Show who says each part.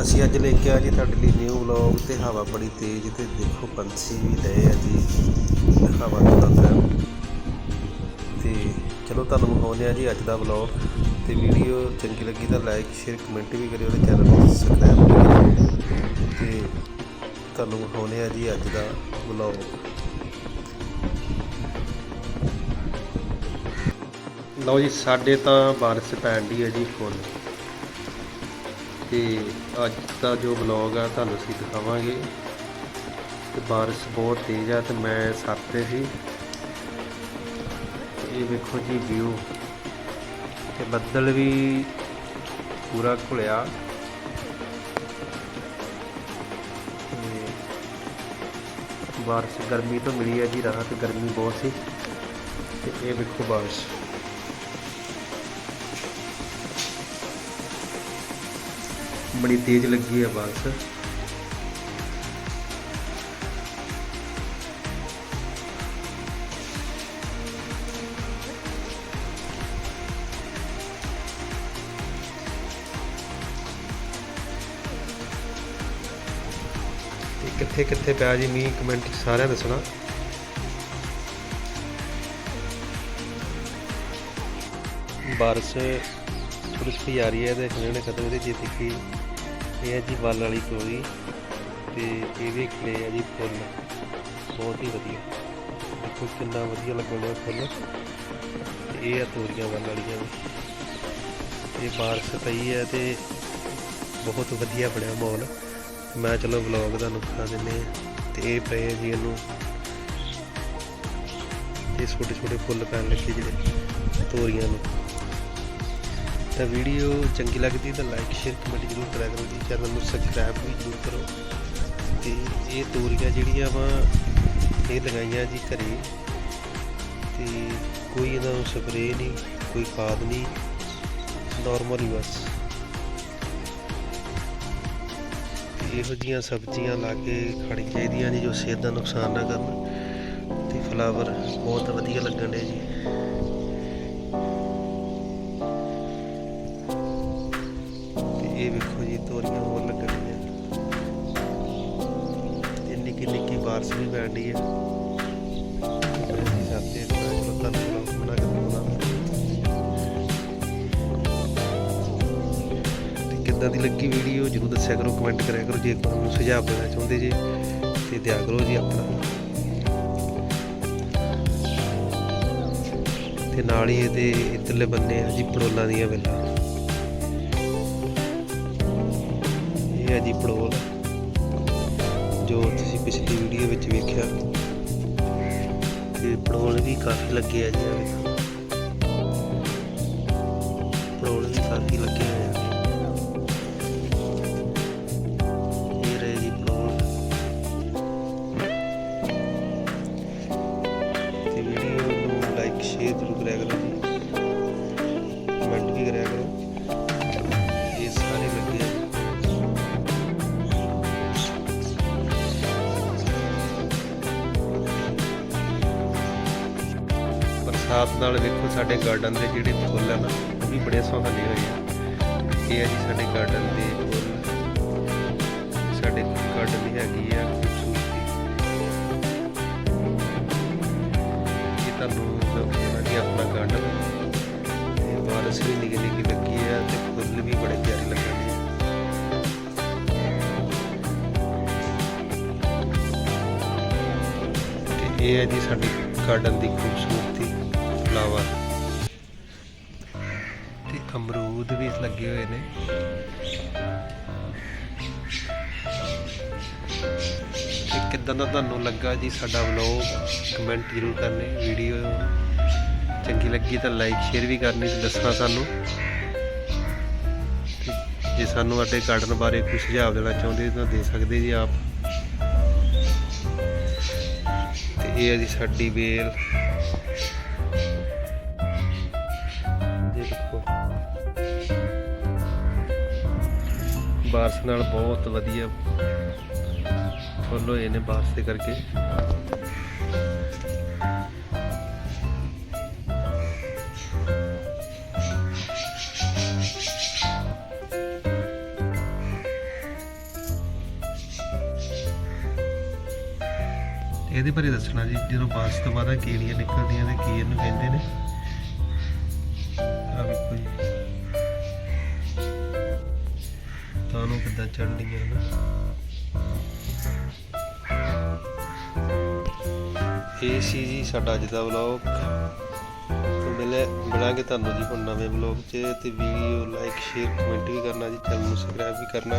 Speaker 1: ਅਸੀਂ ਅੱਜ ਲੈ ਕੇ ਆਏ ਜੀ ਤੁਹਾਡੇ ਲਈ ਨਿਊ ਵਲੌਗ ਤੇ ਹਵਾ ਬੜੀ ਤੇਜ਼ ਤੇ ਦੇਖੋ ਪੰਛੀ ਵੀ ਡਏ ਆ ਜੀ, ਹਵਾ ਤੋਂ ਲੱਗਾ ਤੇ ਚਲੋ ਤੁਹਾਨੂੰ ਵਿਖਾਉਂਦੇ ਆ ਜੀ ਅੱਜ ਦਾ ਵਲੌਗ ਤੇ ਵੀਡੀਓ ਚੰਗੀ ਲੱਗੀ ਤਾਂ ਲਾਈਕ ਸ਼ੇਅਰ ਕਮੈਂਟ ਵੀ ਕਰਿਓ ਤੇ ਚੈਨਲ ਨੂੰ ਸਬਸਕ੍ਰਾਈਬ ਵੀ ਕਰਿਓ। ਤੇ ਤੁਹਾਨੂੰ ਵਿਖਾਉਂਦੇ ਆ ਜੀ ਅੱਜ ਦਾ ਵਲੌਗ ਲਓ ਜੀ, ਸਾਡੇ ਤਾਂ ਬਾਰਿਸ਼ ਪੈਣ ਦੀ ਹੈ ਜੀ ਫੁੱਲ। ਤੇ ਅੱਜ ਦਾ ਜੋ ਵਲੌਗ ਆ, ਤੁਹਾਨੂੰ ਅਸੀਂ ਦਿਖਾਵਾਂਗੇ। ਤੇ ਬਾਰਿਸ਼ ਬਹੁਤ ਤੇਜ਼ ਆ ਤੇ ਮੈਂ ਛੱਤ ਤੇ ਸੀ। ਇਹ ਵੇਖੋ ਜੀ ਵਿਊ ਤੇ ਬੱਦਲ ਵੀ ਪੂਰਾ ਘੁਲਿਆ। ਤੇ ਬਾਰਿਸ਼ ਗਰਮੀ ਤੋਂ ਮਿਲੀ ਹੈ ਜੀ ਰਾਹਤ ਗਰਮੀ ਬਹੁਤ ਸੀ। ਤੇ ਇਹ ਵੇਖੋ ਬਾਰਿਸ਼। ਬੜੀ ਤੇਜ਼ ਲੱਗੀ ਹੈ ਬਾਰਿਸ਼ ਕਿੱਥੇ ਕਿੱਥੇ ਪਿਆ ਜੀ ਮੀਂਹ ਕਮੈਂਟ 'ਚ ਸਾਰਿਆਂ ਦੱਸਣਾ। ਬਾਰਿਸ਼ ਥੋੜੀ ਜਿਹੀ ਆ ਰਹੀ ਹੈ ਤੇ ਖਣੇ ਖਤਮ ਇਹਦੇ ਜੇ ਦੇਖੀ। ਇਹ ਹੈ ਜੀ ਵੱਲ ਵਾਲੀ ਤੋਰੀ ਤੇ ਇਹਦੇ ਖਿੜੇ ਹੈ ਜੀ ਫੁੱਲ। ਬਹੁਤ ਹੀ ਵਧੀਆ। ਦੇਖੋ ਕਿੰਨਾ ਵਧੀਆ ਲੱਗਣ ਫੁੱਲ। ਤੇ ਇਹ ਆ ਤੋਰੀਆਂ ਵੱਲ ਵਾਲੀਆਂ ਵੀ। ਇਹ ਬਾਰਿਸ਼ ਪਈ ਹੈ ਤੇ ਬਹੁਤ ਵਧੀਆ ਬਣਿਆ ਮਾਹੌਲ। ਮੈਂ ਚਲੋ ਵਲੌਗ ਦਾ ਦਿਖਾ ਦਿੰਨੇ ਆ ਤੇ ਇਹ ਪਏ ਆ ਜੀ ਇਹਨੂੰ। ਇਹ ਛੋਟੇ ਛੋਟੇ ਫੁੱਲ ਪੈਣ ਲੱਗੇ ਜਿਹੜੇ ਤੋਰੀਆਂ ਨੂੰ। ਤਾਂ ਵੀਡੀਓ ਚੰਗੀ ਲੱਗਦੀ ਤਾਂ ਲਾਈਕ ਸ਼ੇਅਰ ਕਮੈਂਟ ਜ਼ਰੂਰ ਕਰਿਆ ਕਰੋ ਜੀ। ਚੈਨਲ ਨੂੰ ਸਬਸਕ੍ਰਾਈਬ ਵੀ ਜ਼ਰੂਰ ਕਰੋ। ਤੇ ਇਹ ਤੋਰੀਆਂ ਜਿਹੜੀਆਂ ਵਾ, ਇਹ ਲਗਾਈਆਂ ਜੀ ਘਰੇ। ਤੇ ਕੋਈ ਇਹਨਾਂ ਨੂੰ ਸਪਰੇਅ ਨਹੀਂ, ਕੋਈ ਖਾਦ ਨਹੀਂ ਨਾਰਮਲ ਹੀ ਬਸ। ਇਹੋ ਜੀਆਂ ਸਬਜ਼ੀਆਂ ਲਾ ਕੇ ਖਾਣੀ ਚਾਹੀਦੀਆਂ ਨੇ ਜੋ ਸਿਹਤ ਦਾ ਨੁਕਸਾਨ ਨਾ ਕਰਨ। ਤੇ ਫਲਾਵਰ ਬਹੁਤ ਵਧੀਆ ਲੱਗਣ ਦੇ ਜੀ। ਇਹ ਵੇਖੋ ਜੀ, ਤੋਰੀਆਂ ਹੋਰ ਲੱਗਣੀਆਂ ਤੇ ਨਿੱਕੀ ਨਿੱਕੀ ਬਾਰਿਸ਼ ਵੀ ਪੈਣ ਡਈ ਹੈ ਅਸੀਂ ਸਾਥੇ ਤਾਂ ਤੁਹਾਨੂੰ ਬਣਾ ਕੇ ਦਿਖਾਉਣਾ ਤੇ ਕਿੱਦਾਂ ਦੀ ਲੱਗੀ ਵੀਡੀਓ, ਜਰੂਰ ਦੱਸਿਆ ਕਰੋ ਕਮੈਂਟ ਕਰਿਆ ਕਰੋ, ਜੇ ਤੁਹਾਨੂੰ ਸੁਝਾਅ ਦੇਣਾ ਚਾਹੁੰਦੇ ਜੇ, ਤੇ ਦਿਆ ਕਰੋ ਜੀ ਆਪਣਾ। ਤੇ ਨਾਲ ਹੀ ਇਹਦੇ ਇੱਧਰਲੇ ਬੰਨੇ ਆ ਜੀ, ਪੜੋਲਾਂ ਦੀਆਂ ਵੇਲਾਂ। ਹੈ ਜੀ ਪੜੋਲ ਜੋ ਤੁਸੀਂ ਪਿਛਲੀ ਵੀਡੀਓ ਵਿੱਚ ਵੇਖਿਆ। ਤੇ ਪੜੋਲ ਵੀ ਕਾਫੀ ਲੱਗੇ ਆ ਜੀ ਪੜੋਲ ਵੀ ਕਾਫੀ ਲੱਗੇ ਆ। ਬਰਸਾਤ ਨਾਲ ਵੇਖੋ ਸਾਡੇ ਗਾਰਡਨ ਦੇ ਜਿਹੜੇ ਫੁੱਲ ਆ ਨਾ, ਉਹ ਵੀ ਬੜੇ ਸੁਹੱਲੇ ਹੋਏ ਆ। ਇਹ ਹੈ ਜੀ ਸਾਡੇ ਗਾਰਡਨ ਦੇ ਫੁੱਲ ਸਾਡੇ ਗਾਰਡਨ ਦੀ ਹੈਗੀ ਆ ਖੂਬਸੂਰਤੀ। ਇਹ ਤੁਹਾਨੂੰ ਦਿਖਾਉਣਾ ਜੀ ਆਪਣਾ ਗਾਰਡਨ ਤੇ ਬਾਰਿਸ਼ ਵੀ ਨਿੱਕੀ ਨਿੱਕੀ ਲੱਗੀ ਆ ਤੇ ਫੁੱਲ ਵੀ ਬੜੇ ਪਿਆਰੇ ਲੱਗਣਗੇ ਤੇ ਇਹ ਹੈ ਜੀ ਸਾਡੀ ਗਾਰਡਨ ਦੀ ਖੂਬਸੂਰਤੀ। ਫਲਾਵਰ ਤੇ ਅਮਰੂਦ ਵੀ ਲੱਗੇ ਹੋਏ ਨੇ। ਤੇ ਕਿੱਦਾਂ ਦਾ ਤੁਹਾਨੂੰ ਲੱਗਾ ਜੀ ਸਾਡਾ ਵਲੌਗ ਕਮੈਂਟ ਜ਼ਰੂਰ ਕਰਨੇ ਵੀਡੀਓ ਚੰਗੀ ਲੱਗੀ ਤਾਂ ਲਾਈਕ ਸ਼ੇਅਰ ਵੀ ਕਰਨੀ ਤੇ ਦੱਸਣਾ ਸਾਨੂੰ। ਜੇ ਸਾਨੂੰ ਸਾਡੇ ਗਾਰਡਨ ਬਾਰੇ ਕੋਈ ਸੁਝਾਅ ਦੇਣਾ ਚਾਹੁੰਦੇ ਤਾਂ ਦੇ ਸਕਦੇ ਜੀ ਆਪ। ਤੇ ਇਹ ਹੈ ਜੀ ਸਾਡੀ ਵੇਲ। ਬਾਰਸ਼ ਨਾਲ ਬਹੁਤ ਵਧੀਆ ਫੁੱਲ ਹੋਏ ਨੇ ਬਾਰਸ਼ ਦੇ ਕਰਕੇ। ਇਹਦੇ ਬਾਰੇ ਦੱਸਣਾ ਜੀ, ਜਦੋਂ ਬਾਰਸ਼ ਤੋਂ ਬਾਅਦ ਕੀੜੀਆਂ ਨਿਕਲਦੀਆਂ ਨੇ ਕੀ ਇਹਨੂੰ ਕਹਿੰਦੇ ਨੇ। ਤਾਂ ਨੂੰ ਕਿੱਦਾਂ ਚੜ੍ਹਦੀਆਂ ਨਾ। ਇਹ ਸੀ ਜੀ ਸਾਡਾ ਅੱਜ ਦਾ ਵਲੌਗ ਮਿਲੇ ਮਿਲਾਂਗੇ ਤੁਹਾਨੂੰ ਜੀ ਹੁਣ ਨਵੇਂ ਵਲੌਗ 'ਚ ਤੇ ਵੀਡੀਓ ਲਾਈਕ ਸ਼ੇਅਰ ਕਮੈਂਟ ਵੀ ਕਰਨਾ ਜੀ ਚੈਨਲ ਨੂੰ ਸਬਸਕ੍ਰਾਈਬ ਵੀ ਕਰਨਾ।